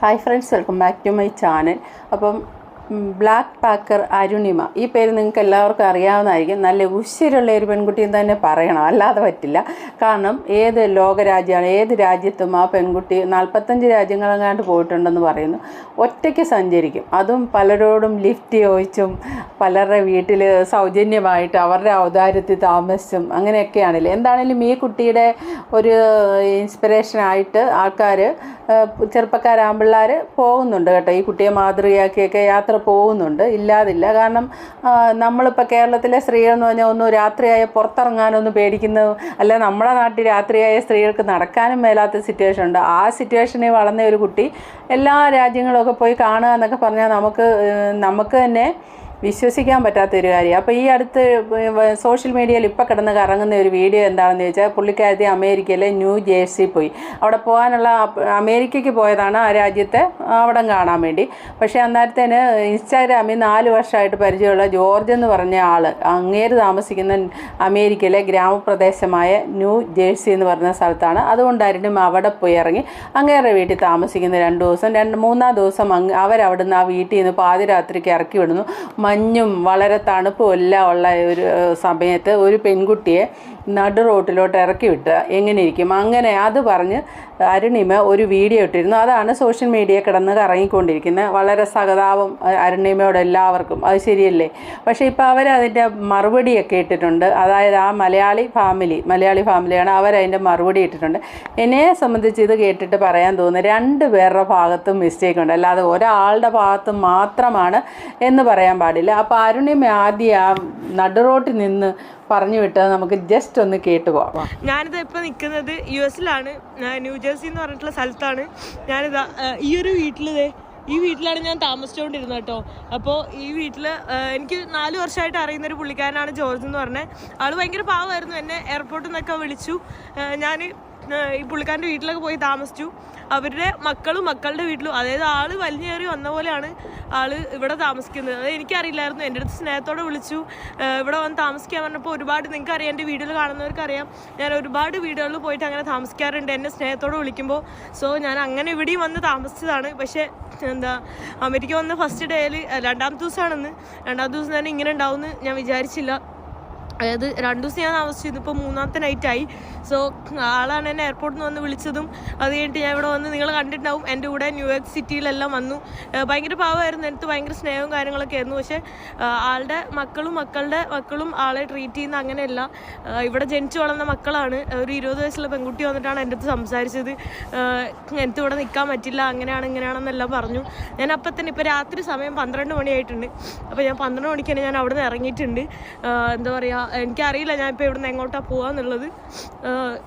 Hi friends welcome back to my channel അപ്പം black packer Arunima. ഈ പേര് നിങ്ങൾക്ക് എല്ലാവർക്കും അറിയാവുന്നതായിരിക്കും. നല്ല ഉശിരുള്ള ഒരു പെൺകുട്ടിയും തന്നെ പറയണം. അല്ലാതെ പറ്റില്ല. കാരണം ഏത് ലോകരാജ്യമാണ് ഏത് രാജ്യത്തും ആ പെൺകുട്ടി നാൽപ്പത്തഞ്ച് രാജ്യങ്ങളെങ്ങാണ്ട് പോയിട്ടുണ്ടെന്ന് പറയുന്നു. ഒറ്റയ്ക്ക് സഞ്ചരിക്കും. അതും പലരോടും ലിഫ്റ്റ് ചോദിച്ചും പലരുടെ വീട്ടിൽ സൗജന്യമായിട്ട് അവരുടെ ഔദാര്യത്തിൽ താമസിച്ചും അങ്ങനെയൊക്കെയാണല്ലോ. എന്താണെങ്കിലും ഈ കുട്ടിയുടെ ഒരു ഇൻസ്പിറേഷനായിട്ട് ആൾക്കാർ ചെറുപ്പക്കാരാമ്പിള്ളേർ പോകുന്നുണ്ട് കേട്ടോ. ഈ കുട്ടിയെ മാതൃകയാക്കിയൊക്കെ യാത്ര പോകുന്നുണ്ട്. ഇല്ലാതില്ല. കാരണം നമ്മളിപ്പോൾ കേരളത്തിലെ സ്ത്രീകൾ എന്ന് പറഞ്ഞാൽ ഒന്നും രാത്രിയായ പുറത്തിറങ്ങാനൊന്നും പേടിക്കുന്ന. അല്ല നമ്മുടെ നാട്ടിൽ രാത്രിയായ സ്ത്രീകൾക്ക് നടക്കാനും മേലാത്ത സിറ്റുവേഷൻ ഉണ്ട്. ആ സിറ്റുവേഷനിൽ വളർന്ന ഒരു കുട്ടി എല്ലാ രാജ്യങ്ങളൊക്കെ പോയി കാണുക എന്നൊക്കെ പറഞ്ഞാൽ നമുക്ക് നമുക്ക് തന്നെ വിശ്വസിക്കാൻ പറ്റാത്ത ഒരു കാര്യം. അപ്പോൾ ഈ അടുത്ത് സോഷ്യൽ മീഡിയയിൽ ഇപ്പോൾ കിടന്ന് കറങ്ങുന്ന ഒരു വീഡിയോ എന്താണെന്ന് ചോദിച്ചാൽ പുള്ളിക്കാരത്തി അമേരിക്കയിലെ ന്യൂ ജേഴ്സി പോയി. അവിടെ പോകാനുള്ള അമേരിക്കയ്ക്ക് പോയതാണ് ആ രാജ്യത്തെ അവിടം കാണാൻ വേണ്ടി. പക്ഷേ അന്നേരത്തേന് ഇൻസ്റ്റാഗ്രാമിൽ നാല് വർഷമായിട്ട് പരിചയമുള്ള ജോർജ് എന്ന് പറഞ്ഞ ആൾ അങ്ങേര് താമസിക്കുന്ന അമേരിക്കയിലെ ഗ്രാമപ്രദേശമായ ന്യൂ ജേഴ്സി എന്ന് പറഞ്ഞ സ്ഥലത്താണ്. അതുകൊണ്ടായിരുന്നു അവിടെ പോയി ഇറങ്ങി. അങ്ങേരുടെ വീട്ടിൽ താമസിക്കുന്ന രണ്ട് ദിവസം രണ്ട് മൂന്നാം ദിവസം അങ്ങ് അവരവിടുന്ന് ആ വീട്ടിൽ നിന്ന് പാതിരാത്രിക്ക് ഇറക്കി വിടുന്നു. മഞ്ഞും വളരെ തണുപ്പും എല്ലാം ഉള്ള ഒരു സമയത്ത് ഒരു പെൺകുട്ടിയെ നടു റോട്ടിലോട്ട് ഇറക്കി വിട്ടുക എങ്ങനെയിരിക്കും? അങ്ങനെ അത് പറഞ്ഞ് അരുണിമ ഒരു വീഡിയോ ഇട്ടിരുന്നു. അതാണ് സോഷ്യൽ മീഡിയ കിടന്ന് കറങ്ങിക്കൊണ്ടിരിക്കുന്നത് വളരെ സഹതാപം അരുണിമയോട് എല്ലാവർക്കും. അത് ശരിയല്ലേ? പക്ഷേ ഇപ്പോൾ അവരതിന്റെ മറുപടിയൊക്കെ ഇട്ടിട്ടുണ്ട്. അതായത് ആ മലയാളി ഫാമിലി മലയാളി ഫാമിലിയാണ് അവരതിന്റെ മറുപടി ഇട്ടിട്ടുണ്ട്. എന്നെ സംബന്ധിച്ച് ഇത് കേട്ടിട്ട് പറയാൻ തോന്നുന്നു രണ്ട് പേരുടെ ഭാഗത്തും മിസ്റ്റേക്ക് ഉണ്ട്. അല്ലാതെ ഒരാളുടെ ഭാഗത്ത് മാത്രമാണ് എന്ന് പറയാൻ പാടില്ല. അപ്പോൾ അരുണിമ ആദ്യം ആ നടുറോട്ടിൽ നിന്ന് പറഞ്ഞു വിട്ടത് നമുക്ക് ജസ്റ്റ് ഒന്ന് കേട്ടു പോവാം. ഞാനിത് ഇപ്പൊ നിൽക്കുന്നത് യു എസിലാണ് ന്യൂജേഴ്സി എന്ന് പറഞ്ഞിട്ടുള്ള സ്ഥലത്താണ്. ഞാനിതാ ഈ ഒരു വീട്ടിൽ ഈ വീട്ടിലാണ് ഞാൻ താമസിച്ചുകൊണ്ടിരുന്നത് കേട്ടോ. അപ്പോൾ ഈ വീട്ടിൽ എനിക്ക് നാല് വർഷമായിട്ട് അറിയുന്ന ഒരു പുള്ളിക്കാരനാണ് ജോർജ് എന്ന് പറഞ്ഞത് ആൾ ഭയങ്കര പാവമായിരുന്നു എന്നെ എയർപോർട്ടിൽ നിന്നൊക്കെ വിളിച്ചു. ഞാൻ ഈ പുള്ളിക്കാരന്റെ വീട്ടിലൊക്കെ പോയി താമസിച്ചു. അവരുടെ മക്കളും മക്കളുടെ വീട്ടിലും അതായത് ആൾ വലിഞ്ഞേറി വന്ന പോലെയാണ് ആൾ ഇവിടെ താമസിക്കുന്നത്. അത് എനിക്കറിയില്ലായിരുന്നു. എന്റെ അടുത്ത് സ്നേഹത്തോടെ വിളിച്ചു. ഇവിടെ വന്ന് താമസിക്കാൻ പറഞ്ഞപ്പോൾ ഒരുപാട് നിങ്ങൾക്ക് അറിയാം എന്റെ വീഡിയോയിൽ കാണുന്നവർക്കറിയാം. ഞാൻ ഒരുപാട് വീടുകളിൽ പോയിട്ട് അങ്ങനെ താമസിക്കാറുണ്ട്. എന്നെ സ്നേഹത്തോടെ വിളിക്കുമ്പോൾ. സോ ഞാൻ അങ്ങനെ ഇവിടെയും വന്ന് താമസിച്ചതാണ്. പക്ഷേ എന്താ അമേരിക്ക വന്ന ഫസ്റ്റ് ഡേയിൽ രണ്ടാമത്തെ ദിവസമാണെന്ന്. രണ്ടാമത്തെ ദിവസം തന്നെ ഇങ്ങനെ ഉണ്ടാവുമെന്ന് ഞാൻ വിചാരിച്ചില്ല. അതായത് രണ്ട് ദിവസം ഞാൻ താമസിച്ചിരുന്നു. ഇപ്പോൾ മൂന്നാമത്തെ നൈറ്റായി സോ ആളാണ് എന്നെ എയർപോർട്ടിൽ നിന്ന് വന്ന് വിളിച്ചതും അത് കഴിഞ്ഞിട്ട് ഞാൻ ഇവിടെ വന്ന് നിങ്ങൾ കണ്ടിട്ടുണ്ടാവും. എന്റെ കൂടെ ന്യൂയോർക്ക് സിറ്റിയിലെല്ലാം വന്നു. ഭയങ്കര പാവമായിരുന്നു. എനിക്ക് ഭയങ്കര സ്നേഹവും കാര്യങ്ങളൊക്കെ ആയിരുന്നു. പക്ഷേ ആളുടെ മക്കളും മക്കളുടെ മക്കളും ആളെ ട്രീറ്റ് ചെയ്യുന്ന അങ്ങനെയല്ല. ഇവിടെ ജനിച്ചു വളർന്ന മക്കളാണ്. ഒരു ഇരുപത് വയസ്സുള്ള പെൺകുട്ടി വന്നിട്ടാണ് എന്റെ അടുത്ത് സംസാരിച്ചത്. എനിക്ക് ഇവിടെ നിൽക്കാൻ പറ്റില്ല. അങ്ങനെയാണ് ഇങ്ങനെയാണെന്നെല്ലാം പറഞ്ഞു. ഞാൻ അപ്പം തന്നെ ഇപ്പോൾ രാത്രി സമയം പന്ത്രണ്ട് മണിയായിട്ടുണ്ട്. അപ്പോൾ ഞാൻ പന്ത്രണ്ട് മണിക്ക് തന്നെ ഞാൻ അവിടെ നിന്ന് ഇറങ്ങിയിട്ടുണ്ട് എന്താ പറയുക എനിക്കറിയില്ല ഞാൻ ഇപ്പോൾ ഇവിടെ നിന്ന് എങ്ങോട്ടാണ് പോകാന്നുള്ളത്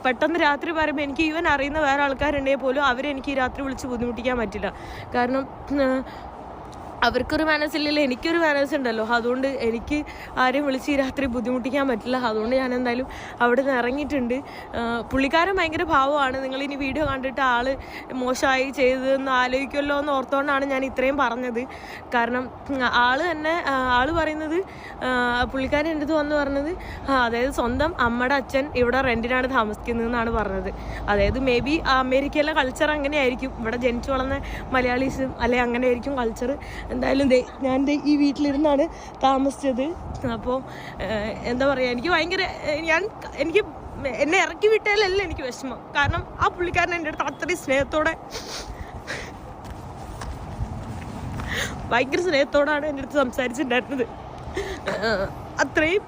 പെട്ടെന്ന് രാത്രി പറയുമ്പോൾ എനിക്ക് ഈവൻ അറിയുന്ന വേറെ ആൾക്കാരുണ്ടെങ്കിൽ പോലും അവരെനിക്ക് രാത്രി വിളിച്ച് ബുദ്ധിമുട്ടിക്കാൻ പറ്റില്ല. കാരണം അവർക്കൊരു മനസ്സില്ലല്ലോ എനിക്കൊരു ഉണ്ടല്ലോ അതുകൊണ്ട് എനിക്ക് ആരെയും വിളിച്ച് ഈ രാത്രി ബുദ്ധിമുട്ടിക്കാൻ പറ്റില്ല. അതുകൊണ്ട് ഞാൻ എന്തായാലും അവിടെ നിന്ന് ഇറങ്ങിയിട്ടുണ്ട് പുള്ളിക്കാരൻ ഭയങ്കര ഭാവമാണ്. നിങ്ങൾ ഇനി വീഡിയോ കണ്ടിട്ട് ആൾ മോശമായി ചെയ്തതെന്ന് ആലോചിക്കുമല്ലോ എന്ന് ഓർത്തുകൊണ്ടാണ് ഞാൻ ഇത്രയും പറഞ്ഞത്. കാരണം ആൾ തന്നെ ആൾ പറയുന്നത് പുള്ളിക്കാരൻ എന്റെ അടുത്ത് വന്ന് പറഞ്ഞത് അതായത് സ്വന്തം അമ്മയുടെ അച്ഛൻ ഇവിടെ റെന്റിനാണ് താമസിക്കുന്നതെന്നാണ് പറഞ്ഞത്. അതായത് മേ ബി അമേരിക്കയിലെ കൾച്ചർ അങ്ങനെയായിരിക്കും. ഇവിടെ ജനിച്ചു വളർന്ന മലയാളീസും അല്ലെ അങ്ങനെയായിരിക്കും കൾച്ചർ എന്തായാലും ദേ ഞാൻ ഈ വീട്ടിലിരുന്നാണ് താമസിച്ചത്. അപ്പോൾ എന്താ പറയുക എനിക്ക് ഭയങ്കര ഞാൻ എനിക്ക് എന്നെ ഇറക്കി വിട്ടാലല്ല എനിക്ക് വിഷമം. കാരണം ആ പുള്ളിക്കാരൻ എന്റെ അടുത്ത് അത്രയും സ്നേഹത്തോടെ ഭയങ്കര സ്നേഹത്തോടാണ് എന്റെ അടുത്ത് സംസാരിച്ചിട്ടുണ്ടായിരുന്നത്. അത്രയും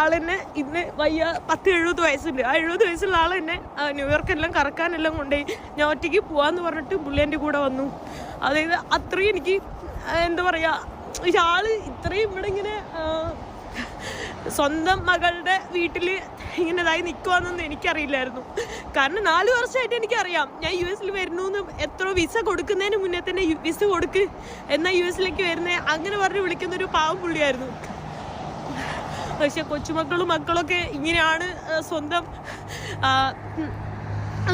ആളെന്നെ ഇന്ന് വയ്യ പത്ത് എഴുപത് വയസ്സുണ്ട്. ആ എഴുപത് വയസ്സുള്ള ആളെന്നെ എന്നെ ന്യൂയോർക്കെല്ലാം കറക്കാനെല്ലാം കൊണ്ടുപോയി. ഞാൻ ഒറ്റയ്ക്ക് പോവാന്ന് പറഞ്ഞിട്ട് പുള്ളി എന്റെ കൂടെ വന്നു. അതായത് അത്രയും എനിക്ക് എന്താ പറയുക ആൾ ഇത്രയും ഇവിടെ ഇങ്ങനെ സ്വന്തം മകളുടെ വീട്ടിൽ ഇങ്ങനെ ഇതായി നിൽക്കുവാന്നൊന്നും എനിക്കറിയില്ലായിരുന്നു. കാരണം നാല് വർഷമായിട്ട് എനിക്കറിയാം ഞാൻ യു എസിൽ വരുന്നു എന്ന് എത്ര വിസ കൊടുക്കുന്നതിന് മുന്നേ തന്നെ വിസ കൊടുക്ക് എന്നാൽ യു എസിലേക്ക് വരുന്നേ അങ്ങനെ പറഞ്ഞ് വിളിക്കുന്ന ഒരു പാവം പുള്ളിയായിരുന്നു. പക്ഷെ കൊച്ചുമക്കളും മക്കളൊക്കെ ഇങ്ങനെയാണ് സ്വന്തം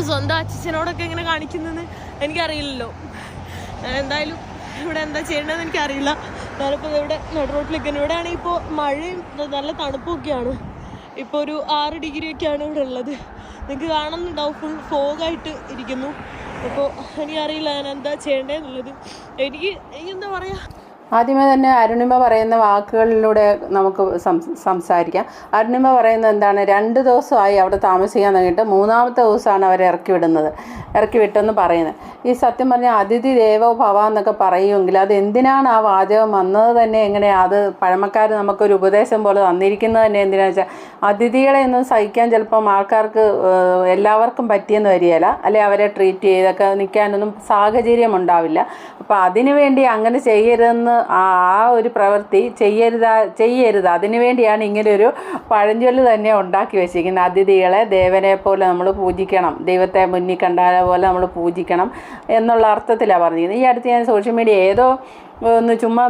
സ്വന്തം അച്ഛനോടൊക്കെ ഇങ്ങനെ കാണിക്കുന്നതെന്ന് എനിക്കറിയില്ലല്ലോ. എന്തായാലും ഇവിടെ എന്താ ചെയ്യേണ്ടതെന്ന് എനിക്കറിയില്ല. ഞാനിപ്പോൾ ഇവിടെ നട ഇവിടെ ഇവിടെയാണെങ്കിൽ ഇപ്പോൾ മഴയും നല്ല തണുപ്പൊക്കെയാണ്. ഇപ്പോൾ ഒരു ആറ് ഡിഗ്രി ഒക്കെയാണ് ഇവിടെ ഉള്ളത്. നിങ്ങൾക്ക് കാണുന്നുണ്ടാവും ഫുൾ ഫോഗായിട്ട് ഇരിക്കുന്നു. അപ്പോൾ എനിക്കറിയില്ല ഞാൻ എന്താ ചെയ്യേണ്ടതെന്നുള്ളത് എനിക്ക് എനിക്ക് എന്താ പറയുക ആദ്യമേ തന്നെ അരുണിമ പറയുന്ന വാക്കുകളിലൂടെ നമുക്ക് സംസാരിക്കാം. അരുണിമ പറയുന്നത് എന്താണ്? രണ്ട് ദിവസമായി അവിടെ താമസിക്കാൻ തുടങ്ങിയിട്ട് മൂന്നാമത്തെ ദിവസമാണ് അവരെ ഇറക്കി വിടുന്നത്. ഇറക്കി വിട്ടെന്ന് പറയുന്നത്. ഈ സത്യം പറഞ്ഞാൽ അതിഥി ദേവോ ഭവ എന്നൊക്കെ പറയുമെങ്കിൽ അത് എന്തിനാണ് ആ വാചകം വന്നത് തന്നെ എങ്ങനെയാണ് അത് പഴമക്കാർ നമുക്കൊരു ഉപദേശം പോലെ തന്നിരിക്കുന്നത് തന്നെ എന്തിനാണെന്ന് വെച്ചാൽ അതിഥികളെ ഒന്നും സഹിക്കാൻ ചിലപ്പം ആൾക്കാർക്ക് എല്ലാവർക്കും പറ്റിയെന്ന് വരികയില്ല. അല്ലെ അവരെ ട്രീറ്റ് ചെയ്തൊക്കെ നിൽക്കാനൊന്നും സാഹചര്യം ഉണ്ടാവില്ല. അപ്പോൾ അതിനു വേണ്ടി അങ്ങനെ ചെയ്യരുതെന്ന് ആ ഒരു പ്രവൃത്തി ചെയ്യരുത് ചെയ്യരുത്. അതിനുവേണ്ടിയാണ് ഇങ്ങനെ ഒരു പഴഞ്ചൊല്ല് തന്നെ ഉണ്ടാക്കി വെച്ചിരിക്കുന്നത്. അതിഥികളെ ദേവനെ പോലെ നമ്മൾ പൂജിക്കണം. ദൈവത്തെ മുന്നിൽ കണ്ടാലെ പോലെ നമ്മൾ പൂജിക്കണം എന്നുള്ള അർത്ഥത്തിലാണ് പറഞ്ഞിരിക്കുന്നത്. ഈ അടുത്ത് ഞാൻ സോഷ്യൽ മീഡിയ ഏതോ ഒന്ന് ചുമ്മാ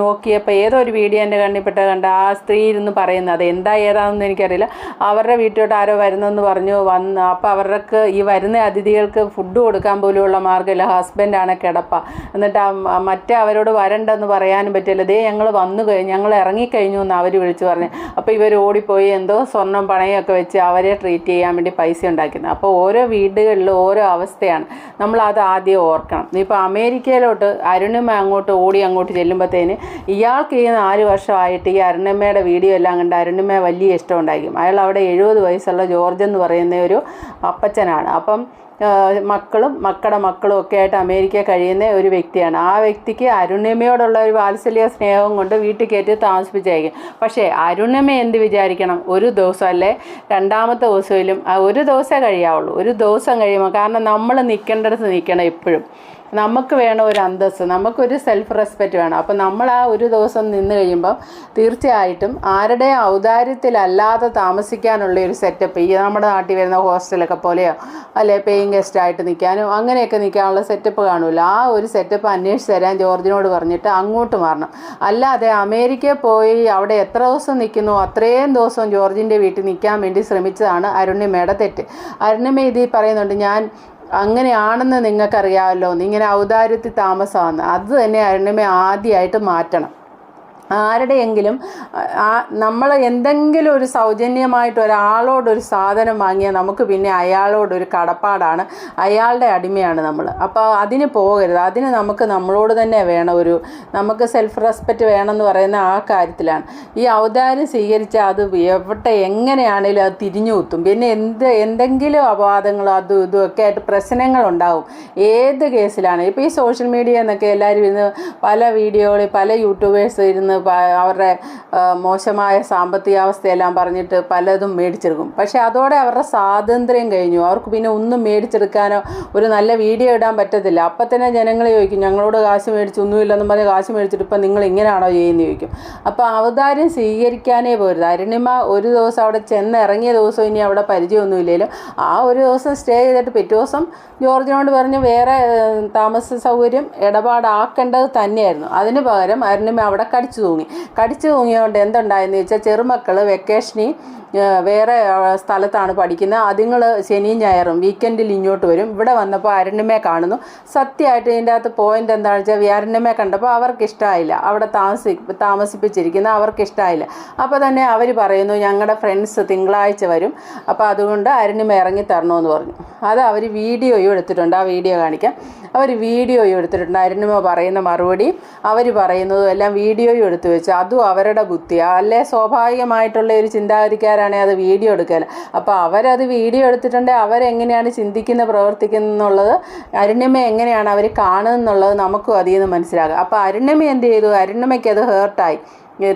നോക്കിയപ്പോൾ ഏതോ ഒരു വീഡിയോ എന്റെ കണ്ണിൽപ്പെട്ട കണ്ട ആ സ്ത്രീ ഇരുന്ന് പറയുന്നത്. അത് എന്താ ഏതാണെന്ന് എനിക്കറിയില്ല. അവരുടെ വീട്ടിലോട്ട് ആരോ വരുന്നെന്ന് പറഞ്ഞു. വന്ന് അപ്പോൾ അവർക്ക് ഈ വരുന്ന അതിഥികൾക്ക് ഫുഡ് കൊടുക്കാൻ പോലുമുള്ള മാർഗമില്ല. ഹസ്ബൻഡാണ് കിടപ്പ. എന്നിട്ട് മറ്റേ അവരോട് വരണ്ടെന്ന് പറയാനും പറ്റില്ല. ദേ ഞങ്ങൾ വന്നു കഴിഞ്ഞു. ഞങ്ങൾ ഇറങ്ങിക്കഴിഞ്ഞു എന്ന് അവർ വിളിച്ചു പറഞ്ഞു. അപ്പോൾ ഇവർ ഓടിപ്പോയി എന്തോ സ്വർണം പണയൊക്കെ വെച്ച് അവരെ ട്രീറ്റ് ചെയ്യാൻ വേണ്ടി പൈസ ഉണ്ടാക്കുന്നത് അപ്പോൾ ഓരോ വീടുകളിലും ഓരോ അവസ്ഥയാണ്. നമ്മൾ അത് ആദ്യം ഓർക്കണം. ഇപ്പോൾ അമേരിക്കയിലോട്ട് അരുണിമ അങ്ങോട്ട് ഓടി അങ്ങോട്ട് ചെല്ലുമ്പോഴത്തേന് ഇയാൾക്ക് ഈ നാല് വർഷമായിട്ട് ഈ അരുണമ്മയുടെ വീഡിയോ എല്ലാം കണ്ട് അരുണമ്മ വലിയ ഇഷ്ടം ഉണ്ടായിരിക്കും അയാൾ അവിടെ എഴുപത് വയസ്സുള്ള ജോർജ് എന്ന് പറയുന്ന ഒരു അപ്പച്ചനാണ്. അപ്പം മക്കളും മക്കളുടെ മക്കളും ഒക്കെ ആയിട്ട് അമേരിക്ക കഴിയുന്ന ഒരു വ്യക്തിയാണ്. ആ വ്യക്തിക്ക് അരുണിമയോടുള്ള ഒരു വാത്സല്യ സ്നേഹം കൊണ്ട് വീട്ടിൽ കയറ്റി താമസിപ്പിച്ചേക്കും പക്ഷേ അരുണിമ എന്ത് വിചാരിക്കണം? ഒരു ദിവസം അല്ലേ രണ്ടാമത്തെ ദിവസത്തിലും ഒരു ദിവസമേ കഴിയാവുള്ളൂ. ഒരു ദിവസം കഴിയുമ്പോൾ കാരണം നമ്മൾ നിൽക്കേണ്ടടുത്ത് നിൽക്കണം എപ്പോഴും. നമുക്ക് വേണം ഒരു അന്തസ്സ് നമുക്കൊരു സെൽഫ് റെസ്പെക്റ്റ് വേണം. അപ്പോൾ നമ്മൾ ആ ഒരു ദിവസം നിന്ന് കഴിയുമ്പം തീർച്ചയായിട്ടും ആരുടെ ഔദാര്യത്തിലല്ലാതെ താമസിക്കാനുള്ള ഒരു സെറ്റപ്പ് ഈ നമ്മുടെ നാട്ടിൽ വരുന്ന ഹോസ്റ്റലൊക്കെ പോലെയോ അല്ലെ പേയിങ് ഗസ്റ്റ് ആയിട്ട് നിൽക്കാനോ അങ്ങനെയൊക്കെ നിൽക്കാനുള്ള സെറ്റപ്പ് കാണുമല്ലോ ആ ഒരു സെറ്റപ്പ് അന്വേഷിച്ച് തരാൻ ജോർജിനോട് പറഞ്ഞിട്ട് അങ്ങോട്ട് മാറണം. അല്ലാതെ അമേരിക്കയിൽ പോയി അവിടെ എത്ര ദിവസം നിൽക്കുന്നു അത്രയും ദിവസം ജോർജിന്റെ വീട്ടിൽ നിൽക്കാൻ വേണ്ടി ശ്രമിച്ചതാണ് അരുണിമയുടെ തെറ്റ്. അരുണിമ ഇതിൽ പറയുന്നുണ്ട് ഞാൻ അങ്ങനെയാണെന്ന് നിങ്ങൾക്കറിയാമല്ലോ. ഇങ്ങനെ ഔദാര്യത്തിൽ താമസമാണ്. അത് തന്നെ അരുണിമ ആദ്യമായിട്ട് മാറ്റണം. ആരുടെയെങ്കിലും നമ്മൾ എന്തെങ്കിലും ഒരു സൗജന്യമായിട്ട് ഒരാളോടൊരു സാധനം വാങ്ങിയാൽ നമുക്ക് പിന്നെ അയാളോടൊരു കടപ്പാടാണ്. അയാളുടെ അടിമയാണ് നമ്മൾ അപ്പോൾ അതിന് പോകരുത്. അതിന് നമുക്ക് നമ്മളോട് തന്നെ വേണം ഒരു നമുക്ക് സെൽഫ് റെസ്പെക്റ്റ് വേണമെന്ന് പറയുന്ന ആ കാര്യത്തിലാണ്. ഈ ഔദാര്യം സ്വീകരിച്ചാൽ അത് എവിടെ എങ്ങനെയാണെങ്കിലും അത് തിരിഞ്ഞു കുത്തും. പിന്നെ എന്ത് എന്തെങ്കിലും അപവാദങ്ങളോ അതും ഇതും ഒക്കെ ആയിട്ട് പ്രശ്നങ്ങളുണ്ടാവും. ഏത് കേസിലാണ്? ഇപ്പോൾ ഈ സോഷ്യൽ മീഡിയ എന്നൊക്കെ എല്ലാവരും ഇരുന്ന് പല വീഡിയോകളിൽ പല യൂട്യൂബേഴ്സ് ഇരുന്ന് അവരുടെ മോശമായ സാമ്പത്തികാവസ്ഥയെല്ലാം പറഞ്ഞിട്ട് പലതും മേടിച്ചെടുക്കും. പക്ഷേ അതോടെ അവരുടെ സ്വാതന്ത്ര്യം കഴിഞ്ഞു. അവർക്ക് പിന്നെ ഒന്നും മേടിച്ചെടുക്കാനോ ഒരു നല്ല വീഡിയോ ഇടാൻ പറ്റത്തില്ല. അപ്പം തന്നെ ജനങ്ങൾ ചോദിക്കും ഞങ്ങളോട് കാശ് മേടിച്ച് ഒന്നുമില്ലെന്നും പറഞ്ഞ് കാശ് മേടിച്ചിട്ട് ഇപ്പം നിങ്ങൾ ഇങ്ങനെയാണോ ചെയ്യുന്നത് ചോദിക്കും. അപ്പോൾ അവതാരം സ്വീകരിക്കാനേ പോരുത്. അരുണിമ ഒരു ദിവസം അവിടെ ചെന്ന് ഇറങ്ങിയ ദിവസം ഇനി അവിടെ പരിചയമൊന്നുമില്ലല്ലോ. ആ ഒരു ദിവസം സ്റ്റേ ചെയ്തിട്ട് പിറ്റേ ദിവസം ജോർജിനോട് പറഞ്ഞ് വേറെ താമസ സൗകര്യം ഇടപാടാക്കേണ്ടത് തന്നെയായിരുന്നു. അതിന് പകരം അരുണിമ അവിടെ കടിച്ചു തൂങ്ങി. കടിച്ചു തൂങ്ങിയതുകൊണ്ട് എന്തുണ്ടായെന്ന് വെച്ചാൽ ചെറുമക്കൾ വെക്കേഷനിൽ വേറെ സ്ഥലത്താണ് പഠിക്കുന്നത് അതുങ്ങൾ ശനിയും ഞായറും വീക്കെൻഡിൽ ഇങ്ങോട്ട് വരും. ഇവിടെ വന്നപ്പോൾ അരുണിമയെ കാണുന്നു. സത്യമായിട്ട് ഇതിന്റെ അകത്ത് പോയിന്റ് എന്താണെന്ന് വെച്ചാൽ അരുണിമയെ കണ്ടപ്പോൾ അവർക്ക് ഇഷ്ടമായില്ല അവിടെ താമസി താമസിപ്പിച്ചിരിക്കുന്ന അവർക്ക് ഇഷ്ടമായില്ല അപ്പോൾ തന്നെ അവർ പറയുന്നു ഞങ്ങളുടെ ഫ്രണ്ട്സ് തിങ്കളാഴ്ച വരും. അപ്പോൾ അതുകൊണ്ട് അരുണിമ ഇറങ്ങി തരണമെന്ന് പറഞ്ഞു. അത് അവർ വീഡിയോയും എടുത്തിട്ടുണ്ട്. ആ വീഡിയോ കാണിക്കാം. അവർ വീഡിയോയും എടുത്തിട്ടുണ്ട്. അരുണിമ പറയുന്ന മറുപടി അവർ പറയുന്നതും എല്ലാം വീഡിയോയും എടുത്തു വെച്ചു. അതും അവരുടെ ബുദ്ധിയാണ് അല്ലേ? സ്വാഭാവികമായിട്ടുള്ള ഒരു ചിന്താഗതിക്കാരാണെങ്കിൽ അത് വീഡിയോ എടുക്കല അപ്പോൾ അവരത് വീഡിയോ എടുത്തിട്ടുണ്ടെങ്കിൽ അവരെങ്ങനെയാണ് ചിന്തിക്കുന്നത് പ്രവർത്തിക്കുന്നത് എന്നുള്ളത് അരുണ്യമ്മ എങ്ങനെയാണ് അവർ കാണുന്നത് എന്നുള്ളത് നമുക്കും അതിൽ നിന്ന് മനസ്സിലാകും. അപ്പോൾ അരുണ്യമ്മ എന്ത് ചെയ്തു? അരുണിമയ്ക്ക് അത് ഹേർട്ടായി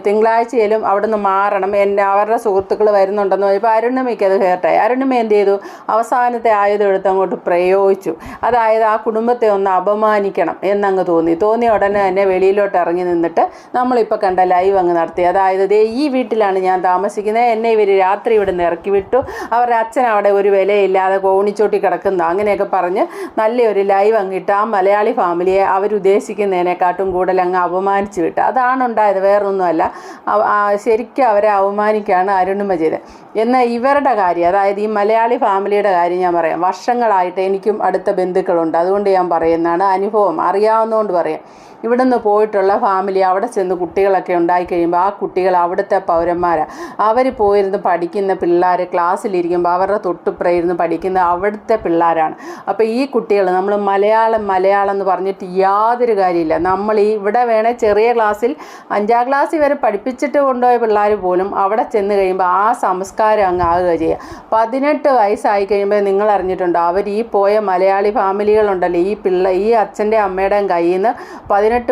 തിങ്കളാഴ്ചയിലും അവിടെ നിന്ന് മാറണം. എന്റെ അവരുടെ സുഹൃത്തുക്കൾ വരുന്നുണ്ടെന്ന് പറഞ്ഞപ്പോൾ അരുണിമയ്ക്ക് അത് ഹേർട്ടായി അരുണിമ എന്ത് ചെയ്തു? അവസാനത്തെ ആയുധം എടുത്ത് അങ്ങോട്ട് പ്രയോഗിച്ചു. അതായത് ആ കുടുംബത്തെ ഒന്ന് അപമാനിക്കണം എന്നങ്ങ് തോന്നി. തോന്നിയ ഉടനെ തന്നെ വെളിയിലോട്ട് ഇറങ്ങി നിന്നിട്ട് നമ്മളിപ്പോൾ കണ്ട ലൈവ് അങ്ങ് നടത്തി. അതായത് ദേ ഈ വീട്ടിലാണ് ഞാൻ താമസിക്കുന്നത്. എന്നെ ഇവർ രാത്രി ഇവിടെ നിന്ന് ഇറക്കി വിട്ടു. അവരുടെ അച്ഛൻ അവിടെ ഒരു വിലയില്ലാതെ കോണിച്ചോട്ടി കിടക്കുന്നു. അങ്ങനെയൊക്കെ പറഞ്ഞ് നല്ലൊരു ലൈവ് അങ്ങിട്ട് ആ മലയാളി ഫാമിലിയെ അവരുദ്ദേശിക്കുന്നതിനെക്കാട്ടും കൂടുതൽ അങ്ങ് അപമാനിച്ചു വിട്ടു. അതാണ് ഉണ്ടായത്. വേറൊന്നുമല്ല. ആ ശരിക്കും അവരെ അവമാനിക്കുകയാണ് അരുണിമ ചെയ്ത് എന്നാൽ ഇവരുടെ കാര്യം അതായത് ഈ മലയാളി ഫാമിലിയുടെ കാര്യം ഞാൻ പറയാം. വർഷങ്ങളായിട്ട് എനിക്കും അടുത്ത ബന്ധുക്കളുണ്ട്. അതുകൊണ്ട് ഞാൻ പറയുന്നതാണ് അനുഭവം. അറിയാവുന്നതുകൊണ്ട് പറയാം. ഇവിടുന്ന് പോയിട്ടുള്ള ഫാമിലി അവിടെ ചെന്ന് കുട്ടികളൊക്കെ ഉണ്ടായി കഴിയുമ്പോൾ ആ കുട്ടികൾ അവിടുത്തെ പൗരന്മാരാണ് അവർ പോയിരുന്ന് പഠിക്കുന്ന പിള്ളേർ ക്ലാസ്സിലിരിക്കുമ്പോൾ അവരുടെ തൊട്ടുപ്രയിരുന്ന് ഇരുന്ന് പഠിക്കുന്ന അവിടുത്തെ പിള്ളേരാണ്. അപ്പോൾ ഈ കുട്ടികൾ നമ്മൾ മലയാളം മലയാളം എന്ന് പറഞ്ഞിട്ട് യാതൊരു കാര്യമില്ല. നമ്മൾ ഈ ഇവിടെ വേണേൽ ചെറിയ ക്ലാസ്സിൽ അഞ്ചാം ക്ലാസ് വരെ പഠിപ്പിച്ചിട്ട് കൊണ്ടുപോയ പിള്ളേർ പോലും അവിടെ ചെന്ന് കഴിയുമ്പോൾ ആ സംസ്കാരം അങ്ങ് ആകുക ചെയ്യുക പതിനെട്ട് വയസ്സായി കഴിയുമ്പോൾ നിങ്ങൾ അറിഞ്ഞിട്ടുണ്ടോ? അവർ ഈ പോയ മലയാളി ഫാമിലികളുണ്ടല്ലോ ഈ പിള്ള ഈ അച്ഛന്റെ അമ്മയുടെയും കയ്യിൽ നിന്ന്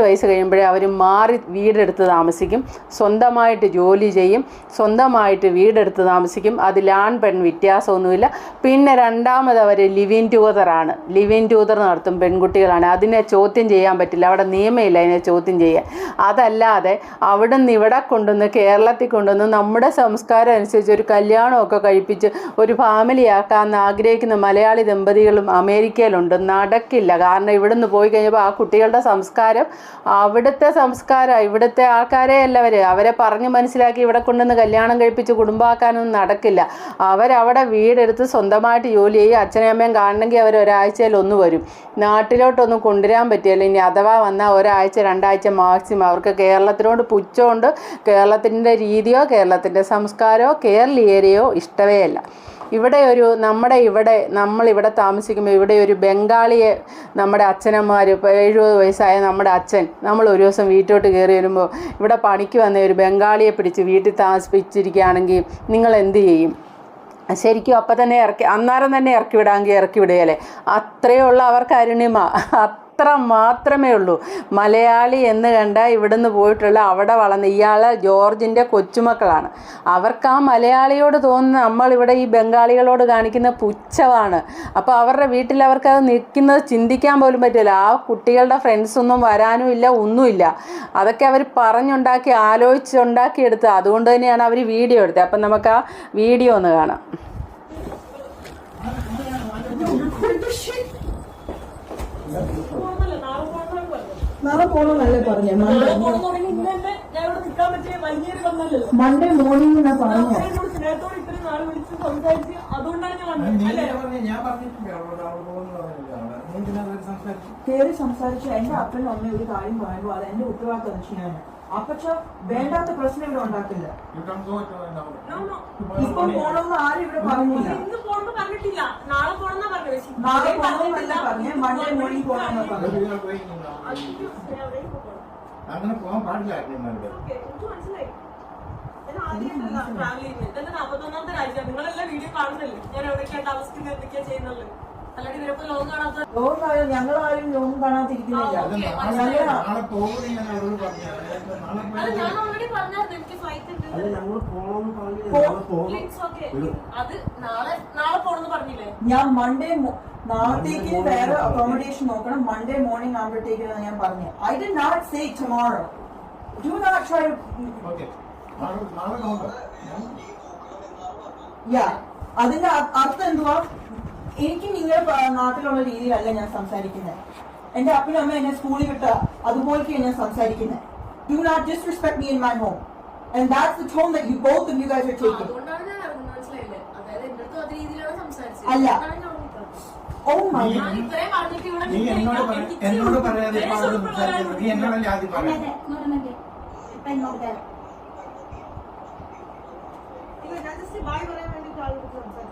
വയസ്സ് കഴിയുമ്പോഴേ അവർ മാറി വീടെടുത്ത് താമസിക്കും. സ്വന്തമായിട്ട് ജോലി ചെയ്യും. സ്വന്തമായിട്ട് വീടെടുത്ത് താമസിക്കും. അതിൽ ആൺ പെൺ വ്യത്യാസമൊന്നുമില്ല. പിന്നെ രണ്ടാമത് അവർ ലിവിൻ ടൂതറാണ് ലിവിൻ ടൂതർ നടത്തും പെൺകുട്ടികളാണ്. അതിനെ ചോദ്യം ചെയ്യാൻ പറ്റില്ല. അവിടെ നിയമമില്ല അതിനെ ചോദ്യം ചെയ്യാൻ. അതല്ലാതെ അവിടെ നിന്ന് ഇവിടെ കൊണ്ടുവന്ന് കേരളത്തിൽ കൊണ്ടുവന്ന് നമ്മുടെ സംസ്കാരം അനുസരിച്ച് ഒരു കല്യാണമൊക്കെ കഴിപ്പിച്ച് ഒരു ഫാമിലി ആക്കാമെന്ന് ആഗ്രഹിക്കുന്ന മലയാളി ദമ്പതികളും അമേരിക്കയിലുണ്ട്. നടക്കില്ല. കാരണം ഇവിടുന്ന് പോയി കഴിഞ്ഞപ്പോൾ ആ കുട്ടികളുടെ സംസ്കാരം അവിടുത്തെ സംസ്കാരം ഇവിടുത്തെ ആൾക്കാരെ അല്ല അവർ അവരെ പറഞ്ഞ് മനസ്സിലാക്കി ഇവിടെ കൊണ്ടുവന്ന് കല്യാണം കഴിപ്പിച്ച് കുടുംബമാക്കാനൊന്നും നടക്കില്ല. അവരവിടെ വീടെടുത്ത് സ്വന്തമായിട്ട് ജോലി ചെയ്യും. അച്ഛനും അമ്മയും കാണണമെങ്കിൽ അവർ ഒരാഴ്ചയിൽ ഒന്ന് വരും. നാട്ടിലോട്ടൊന്നും കൊണ്ടുവരാൻ പറ്റിയല്ല ഇനി അഥവാ വന്നാൽ ഒരാഴ്ച രണ്ടാഴ്ച മാക്സിമം. അവർക്ക് കേരളത്തിനോട് പുച്ഛമുണ്ട്. കേരളത്തിന്റെ രീതിയോ കേരളത്തിന്റെ സംസ്കാരമോ കേരളീയരെയോ ഇഷ്ടമേ അല്ല. ഇവിടെ ഒരു നമ്മുടെ ഇവിടെ നമ്മൾ ഇവിടെ താമസിക്കുമ്പോൾ ഇവിടെ ഒരു ബംഗാളിയെ നമ്മുടെ അച്ഛനമ്മമാർ ഇപ്പോൾ എഴുപത് വയസ്സായ നമ്മുടെ അച്ഛൻ നമ്മൾ ഒരു ദിവസം വീട്ടിലോട്ട് കയറി വരുമ്പോൾ ഇവിടെ പണിക്ക് വന്ന ഒരു ബംഗാളിയെ പിടിച്ച് വീട്ടിൽ താമസിപ്പിച്ചിരിക്കുകയാണെങ്കിൽ നിങ്ങൾ എന്ത് ചെയ്യും? ശരിക്കും അപ്പം തന്നെ ഇറക്കി അന്നേരം തന്നെ ഇറക്കി വിടാമെങ്കിൽ ഇറക്കി വിടുകയല്ലേ? അത്രയുള്ള അവർക്ക് അരുണിമ അത്ര മാത്രമേ ഉള്ളൂ. മലയാളി എന്ന് കണ്ട ഇവിടുന്ന് പോയിട്ടുള്ള അവിടെ വളർന്ന ഇയാൾ ജോർജിന്റെ കൊച്ചുമക്കളാണ്. അവർക്ക് ആ മലയാളിയോട് തോന്നുന്ന നമ്മളിവിടെ ഈ ബംഗാളികളോട് കാണിക്കുന്ന പുച്ഛമാണ്. അപ്പോൾ അവരുടെ വീട്ടിൽ അവർക്ക് അത് നിൽക്കുന്നത് ചിന്തിക്കാൻ പോലും പറ്റില്ല. ആ കുട്ടികളുടെ ഫ്രണ്ട്സൊന്നും വരാനും ഇല്ല ഒന്നുമില്ല. അതൊക്കെ അവർ പറഞ്ഞുണ്ടാക്കി ആലോചിച്ചുണ്ടാക്കി എടുത്തത് അതുകൊണ്ട് തന്നെയാണ് അവർ വീഡിയോ എടുത്തത്. അപ്പം നമുക്ക് ആ വീഡിയോ ഒന്ന് കാണാം. നാളെ പോണെന്നല്ലേ പറഞ്ഞേ? മൺഡേ മൺഡേ മോർണിംഗ് എന്നാ സംസാരിച്ച് അതുകൊണ്ടാണ് ഞാൻ വന്നത്. കയറി സംസാരിച്ച് എന്റെ അപ്പനും അമ്മയും ഒരു കാര്യം പറയുമ്പോൾ അത് എന്റെ ഉത്തരവാദിത്തം ചെയ്യാൻ അപ്പച്ച വേണ്ടാത്ത പ്രശ്നം ഇവിടെ ഉണ്ടാക്കില്ല. ഇപ്പം പോണമെന്ന് ആരും ഇവിടെ പറഞ്ഞില്ല. ഇന്ന് പോണെന്ന് പറഞ്ഞിട്ടില്ല. നാളെ പോണെന്നാ പറഞ്ഞു നാളെ പോകണമെന്നല്ല പറഞ്ഞേ. മൺഡേ മോർണിംഗ് പോകണമെന്നാ പറഞ്ഞു. അങ്ങനെ പോകാൻ പാടില്ല മനസ്സിലായി. ചെയ്യുന്നത്. രാജ്യം. നിങ്ങളെല്ലാം വീഡിയോ കാണുന്നില്ലേ? ഞാൻ എവിടെയൊക്കെയാ അവസ്ഥ എന്തൊക്കെയാ ചെയ്യുന്നുള്ളത് ലോകം ഞങ്ങളാരും ലോകം കാണാതിരിക്കുന്നില്ല. ഞാൻ പറഞ്ഞു മൺഡേ നാളത്തേക്ക് വേറെ അക്കോമഡേഷൻ നോക്കണം. മൺഡേ മോർണിംഗ് ആകുമ്പോഴത്തേക്കാണ് ഞാൻ പറഞ്ഞത് I did not say tomorrow do not try യാ അതിന്റെ അർത്ഥം എന്തുവാ? എനിക്ക് നിങ്ങളുടെ നാട്ടിലുള്ള രീതിയിലല്ല ഞാൻ സംസാരിക്കുന്നത് എന്റെ അപ്പനും അമ്മ എന്നെ സ്കൂളിൽ വിട്ട അതുപോലെ ഞാൻ സംസാരിക്കുന്നത് do not just respect me in my home and that's the tone that you both of you guys are taking അല്ല. ഞാൻ ഓ മൈ നീ- ഞാൻ പറഞ്ഞിട്ട് ഇവിടെ നീ എന്നോട് എന്നോട് പറയാതെ നീ എന്നോടല്ലേ ആദ്യം പറയാം ഞാൻ ജസ്റ്റ് ബായ് പറയാൻ വേണ്ടി ആളോട് സംസാരിച്ചു.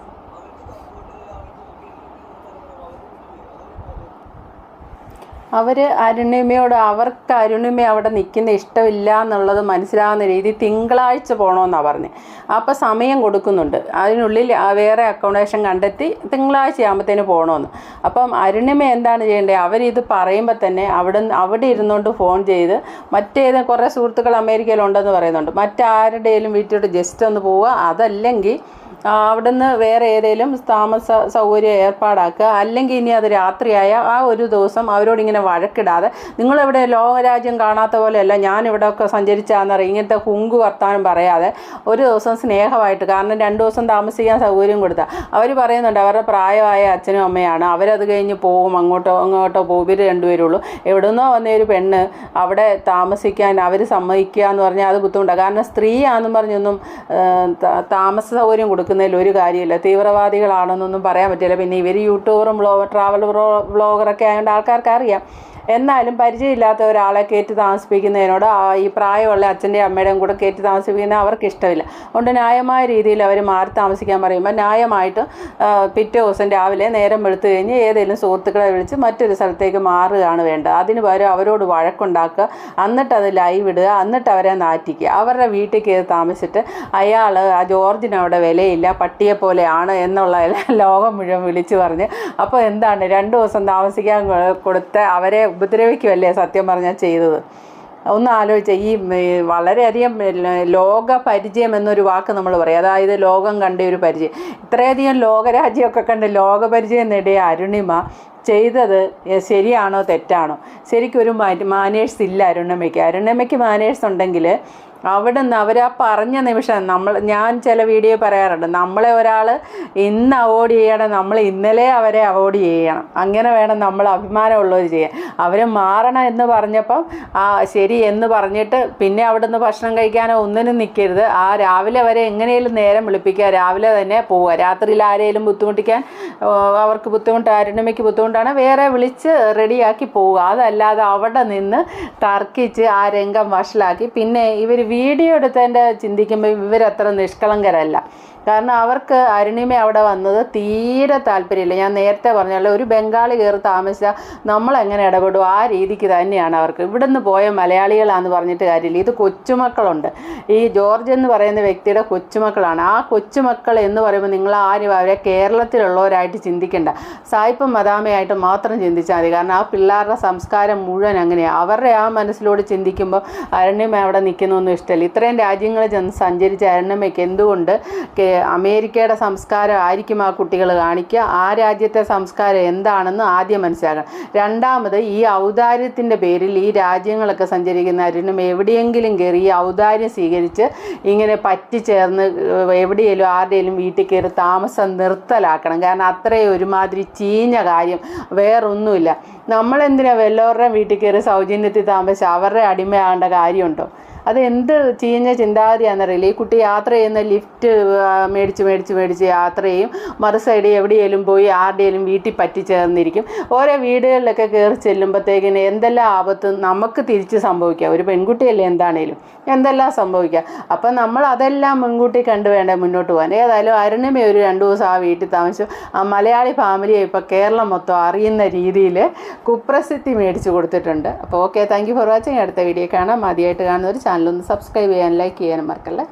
അവർ അരുണിമയോട് അവർക്ക് അരുണിമ അവിടെ നിൽക്കുന്ന ഇഷ്ടമില്ല എന്നുള്ളത് മനസ്സിലാകുന്ന രീതി തിങ്കളാഴ്ച പോകണമെന്നാണ് പറഞ്ഞത് അപ്പോൾ സമയം കൊടുക്കുന്നുണ്ട്. അതിനുള്ളിൽ വേറെ അക്കോമഡേഷൻ കണ്ടെത്തി തിങ്കളാഴ്ച ആകുമ്പോഴത്തേന് പോകണമെന്ന് അപ്പം അരുണിമ എന്താണ് ചെയ്യേണ്ടത്? അവരിത് പറയുമ്പോൾ തന്നെ അവിടെ അവിടെ ഇരുന്നുകൊണ്ട് ഫോൺ ചെയ്ത് മറ്റേത് കുറേ സുഹൃത്തുക്കൾ അമേരിക്കയിലുണ്ടെന്ന് പറയുന്നുണ്ട്. മറ്റാരുടെയും വീട്ടിലോട്ട് ജസ്റ്റ് ഒന്ന് പോവുക. അതല്ലെങ്കിൽ അവിടുന്ന് വേറെ ഏതെങ്കിലും താമസ സൗകര്യം ഏർപ്പാടാക്കുക. അല്ലെങ്കിൽ ഇനി അത് രാത്രിയായ ആ ഒരു ദിവസം അവരോട് ഇങ്ങനെ വഴക്കിടാതെ നിങ്ങളിവിടെ ലോകരാജ്യം കാണാത്ത പോലെയല്ല ഒക്കെ സഞ്ചരിച്ചാന്നറിയാം ഇങ്ങനത്തെ കുങ്കു വർത്താനം പറയാതെ ഒരു ദിവസം സ്നേഹമായിട്ട് കാരണം രണ്ട് ദിവസം താമസിക്കാൻ സൗകര്യം കൊടുത്താൽ അവർ പറയുന്നുണ്ട് അവരുടെ പ്രായമായ അച്ഛനും അമ്മയാണ് അവരത് കഴിഞ്ഞ് പോകും അങ്ങോട്ടോ അങ്ങോട്ടോ പോകും ഇവർ രണ്ടുപേരുള്ളൂ. എവിടുന്നോ വന്ന ഒരു പെണ്ണ് അവിടെ താമസിക്കാൻ അവർ സമ്മതിക്കുക എന്ന് പറഞ്ഞാൽ അത് ബുദ്ധിമുട്ടാണ് കാരണം സ്ത്രീയാണെന്നും പറഞ്ഞൊന്നും താമസ സൗകര്യം കൊടുക്കുന്നതിൽ ഒരു കാര്യമില്ല. തീവ്രവാദികളാണെന്നൊന്നും പറയാൻ പറ്റില്ല. പിന്നെ ഇവർ യൂട്യൂബറും ബ്ലോ ട്രാവൽ ബ്ലോ ബ്ലോഗറൊക്കെ ആയതുകൊണ്ട് ആൾക്കാർക്ക് അറിയാം. എന്നാലും പരിചയമില്ലാത്ത ഒരാളെ കയറ്റി താമസിപ്പിക്കുന്നതിനോട് ആ ഈ പ്രായമുള്ള അച്ഛന്റെയും അമ്മയുടെയും കൂടെ കയറ്റി താമസിപ്പിക്കുന്നത് അവർക്ക് ഇഷ്ടമില്ല. അതുകൊണ്ട് ന്യായമായ രീതിയിൽ അവർ മാറി താമസിക്കാൻ പറയുമ്പോൾ ന്യായമായിട്ട് പിറ്റേ ദിവസം രാവിലെ നേരം വെളുത്തു കഴിഞ്ഞ് ഏതെങ്കിലും സുഹൃത്തുക്കളെ വിളിച്ച് മറ്റൊരു സ്ഥലത്തേക്ക് മാറുകയാണ് വേണ്ടത്. അതിന് പകരം അവരോട് വഴക്കുണ്ടാക്കുക എന്നിട്ട് അത് ലൈവ് ഇടുക എന്നിട്ട് അവരെ നാറ്റിക്കുക. അവരുടെ വീട്ടിൽ കയറി താമസിച്ചിട്ട് അയാൾ ആ ജോർജിന് അവിടെ വിലയില്ല പട്ടിയെ പോലെയാണ് എന്നുള്ള ലോകം മുഴുവൻ വിളിച്ചു പറഞ്ഞ് അപ്പോൾ എന്താണ്? രണ്ട് ദിവസം താമസിക്കാൻ കൊടുത്ത് അവരെ ഉപദ്രവിക്കുമല്ലേ സത്യം പറഞ്ഞാൽ ചെയ്തത്? ഒന്ന് ആലോചിച്ച ഈ വളരെയധികം ലോക പരിചയം എന്നൊരു വാക്ക് നമ്മൾ പറയും. അതായത് ലോകം കണ്ട ഒരു പരിചയം. ഇത്രയധികം ലോകരാജ്യമൊക്കെ കണ്ട് ലോകപരിചയം നേടിയ അരുണിമ ചെയ്തത് ശരിയാണോ തെറ്റാണോ? ശരിക്കും ഒരു മാനേഴ്സ് ഇല്ല അരുണമ്മയ്ക്ക് അരുണമ്മയ്ക്ക് മാനേഴ്സ് ഉണ്ടെങ്കിൽ അവിടെ നിന്ന് അവർ ആ പറഞ്ഞ നിമിഷം നമ്മൾ ഞാൻ ചില വീഡിയോ പറയാറുണ്ട്. നമ്മളെ ഒരാൾ ഇന്ന് അവോയ്ഡ് ചെയ്യണം നമ്മൾ ഇന്നലെ അവരെ അവോയ്ഡ് ചെയ്യണം. അങ്ങനെ വേണം നമ്മൾ അഭിമാനമുള്ളവർ ചെയ്യാൻ. അവർ മാറണം എന്ന് പറഞ്ഞപ്പം ആ ശരി എന്ന് പറഞ്ഞിട്ട് പിന്നെ അവിടെ നിന്ന് ഭക്ഷണം കഴിക്കാനോ ഒന്നിനും നിൽക്കരുത്. ആ രാവിലെ വരെ എങ്ങനെയും നേരം വിളിപ്പിക്കുക രാവിലെ തന്നെ പോവുക. രാത്രിയിൽ ആരെയും ബുദ്ധിമുട്ടിക്കാൻ അവർക്ക് ബുദ്ധിമുട്ട് അരുണിമയ്ക്ക് ബുദ്ധിമുട്ടാണ് വേറെ വിളിച്ച് റെഡിയാക്കി പോവുക. അതല്ലാതെ അവിടെ നിന്ന് തർക്കിച്ച് ആ രംഗം വഷളാക്കി. പിന്നെ ഇവർ വീഡിയോ എടുത്തതിന്റെ ചിന്തിക്കുമ്പോൾ ഇവരത്ര നിഷ്കളങ്കരല്ല. കാരണം അവർക്ക് അരുണിമ അവിടെ വന്നത് തീരെ താല്പര്യമില്ല. ഞാൻ നേരത്തെ പറഞ്ഞല്ലോ ഒരു ബംഗാളി കയറി താമസിച്ചാൽ നമ്മൾ എങ്ങനെ ഇടപെടും? ആ രീതിക്ക് തന്നെയാണ് അവർക്ക്. ഇവിടുന്ന് പോയ മലയാളികളാന്ന് പറഞ്ഞിട്ട് കാര്യമില്ല. ഇത് കൊച്ചുമക്കളുണ്ട്. ഈ ജോർജ് എന്ന് പറയുന്ന വ്യക്തിയുടെ കൊച്ചുമക്കളാണ്. ആ കൊച്ചുമക്കൾ എന്ന് പറയുമ്പോൾ നിങ്ങൾ ആരും അവരെ കേരളത്തിലുള്ളവരായിട്ട് ചിന്തിക്കേണ്ട. സായിപ്പും മദാമയായിട്ട് മാത്രം ചിന്തിച്ചാൽ മതി. കാരണം ആ പിള്ളേരുടെ സംസ്കാരം മുഴുവൻ അങ്ങനെയാണ് അവരുടെ ആ മനസ്സിലൂടെ ചിന്തിക്കുമ്പോൾ അരണ്യമ അവിടെ നിൽക്കുന്നൊന്നും ഇഷ്ടമല്ല. ഇത്രയും രാജ്യങ്ങളിൽ ചെന്ന് സഞ്ചരിച്ച അരണ്യമയ്ക്ക് എന്തുകൊണ്ട് അമേരിക്കയുടെ സംസ്കാരം ആയിരിക്കും ആ കുട്ടികൾ കാണിക്കുക. ആ രാജ്യത്തെ സംസ്കാരം എന്താണെന്ന് ആദ്യം മനസ്സിലാക്കണം. രണ്ടാമത് ഈ ഔദാര്യത്തിന്റെ പേരിൽ ഈ രാജ്യങ്ങളൊക്കെ സഞ്ചരിക്കുന്ന അരുണും എവിടെയെങ്കിലും കയറി ഈ ഔദാര്യം സ്വീകരിച്ച് ഇങ്ങനെ പറ്റിച്ചേർന്ന് എവിടെയെങ്കിലും ആരുടെയും വീട്ടിൽ കയറി താമസം നിർത്തലാക്കണം. കാരണം അത്രയും ഒരുമാതിരി ചീഞ്ഞ കാര്യം വേറൊന്നുമില്ല. നമ്മളെന്തിനാ വല്ലവരുടെ വീട്ടിൽ കയറി സൗജന്യത്തിൽ താമസിച്ച് അവരുടെ അടിമയാകേണ്ട കാര്യമുണ്ടോ? അത് എന്ത് ചീഞ്ഞ ചിന്താഗതിയാണെന്നറിയില്ല ഈ കുട്ടി യാത്ര ചെയ്യുന്ന ലിഫ്റ്റ് മേടിച്ച് മേടിച്ച് മേടിച്ച് യാത്ര ചെയ്യും. മറു സൈഡ് എവിടെയെങ്കിലും പോയി ആരുടെയെങ്കിലും വീട്ടിൽ പറ്റിച്ചേർന്നിരിക്കും ഓരോ വീടുകളിലൊക്കെ കയറി ചെല്ലുമ്പോഴത്തേക്കിന് എന്തെല്ലാം ആപത്ത് നമുക്ക് തിരിച്ച് സംഭവിക്കാം. ഒരു പെൺകുട്ടിയല്ലേ എന്താണേലും എന്തെല്ലാം സംഭവിക്കാം. അപ്പം നമ്മൾ അതെല്ലാം മുൻകൂട്ടി കണ്ടു വേണ്ടേ മുന്നോട്ട് പോകാൻ. ഏതായാലും അരുണിമ ഒരു രണ്ട് ദിവസം ആ വീട്ടിൽ താമസിച്ചു. ആ മലയാളി ഫാമിലിയെ ഇപ്പോൾ കേരളം മൊത്തം അറിയുന്ന രീതിയിൽ കുപ്രസിദ്ധി മേടിച്ചു കൊടുത്തിട്ടുണ്ട്. അപ്പോൾ okay thank you for watching അടുത്ത വീഡിയോ കാണാം. ആദ്യമായിട്ട് കാണുന്നവർ ചാനലൊന്ന് സബ്സ്ക്രൈബ് ചെയ്യാനും ലൈക്ക് ചെയ്യാനും മറക്കല്ലേ?